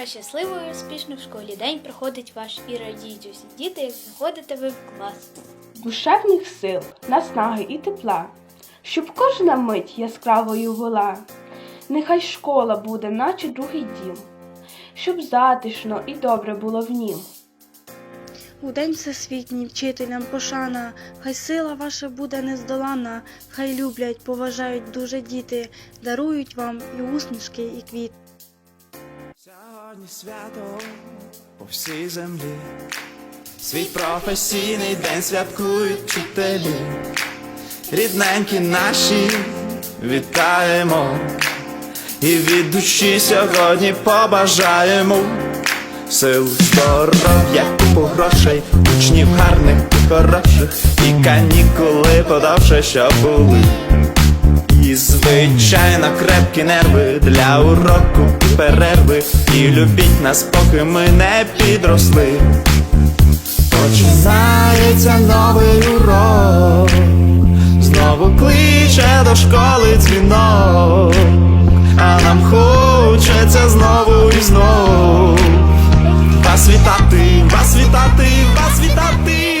Нехай щасливо і успішно в школі день проходить ваш і радіють усі діти, як заходите ви в клас. душевних сил, наснаги і тепла, щоб кожна мить яскравою була. Нехай школа буде, наче другий дім, щоб затишно і добре було в нім. У день всесвітній вчителям пошана, хай сила ваша буде нездоланна, хай люблять, поважають дуже діти, дарують вам і усмішки, і квіти. Сьогодні свято по всій землі, свій професійний день святкують вчителі, рідненькі наші вітаємо, і від душі сьогодні побажаємо сил, здоров'я, купу грошей, учнів гарних і хороших, і канікули подовше, щоб були. І звичайно крепкі нерви для уроку і перерви. І любіть нас, поки ми не підросли. Починається новий урок, знову кличе до школи дзвінок, а нам хочеться знову і знов. Вас вітати, вас вітати, вас вітати.